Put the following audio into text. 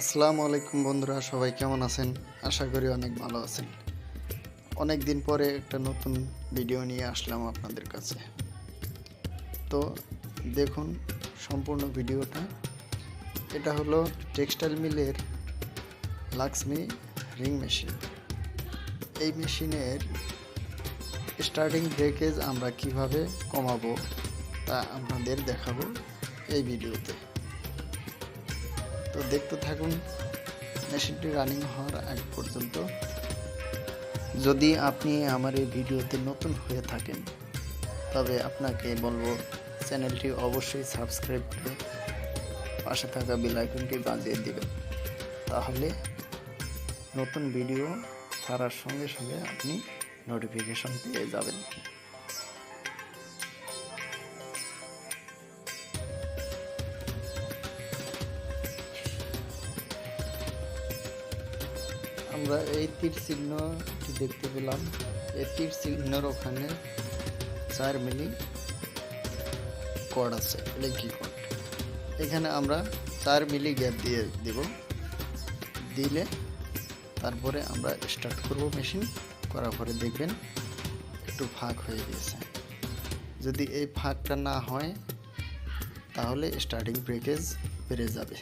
আসসালামু আলাইকুম বন্ধুরা, সবাই কেমন আছেন? আশা করি অনেক ভালো আছেন। অনেক দিন পরে একটা নতুন ভিডিও নিয়ে আসলাম আপনাদের কাছে। তো দেখুন সম্পূর্ণ ভিডিওটা। এটা হলো টেক্সটাইল মিলের লাক্সমি রিং মেশিন। এই মেশিনের স্টার্টিং ব্রেকেজ আমরা কীভাবে কমাবো তা আপনাদের দেখাবো এই ভিডিওতে তো দেখতে থাকুন মেশিনটি রানিং হওয়ার আগ পর্যন্ত। যদি আপনি আমার এই ভিডিওতে নতুন হয়ে থাকেন, তবে আপনাকে বলব চ্যানেলটি অবশ্যই সাবস্ক্রাইব করে পাশে থাকা বেল আইকনটি বাজিয়ে দিবেন। তাহলে নতুন ভিডিও ছাড়ার সঙ্গে সঙ্গে আপনি নোটিফিকেশন পেয়ে যাবেন। আমরা এই তীর চিহ্নটি দেখতে পেলাম। এই তীর চিহ্নের ওখানে চার মিলি কড আছে লেঙ্কি কড এখানে আমরা চার মিলি গ্যাপ দিয়ে দেব। দিলে তারপরে আমরা স্টার্ট করব মেশিন করার পরে দেখবেন একটু ফাঁক হয়ে গেছে যদি এই ফাঁকটা না হয়, তাহলে স্টার্টিং ব্রেকেজ বেড়ে যাবে।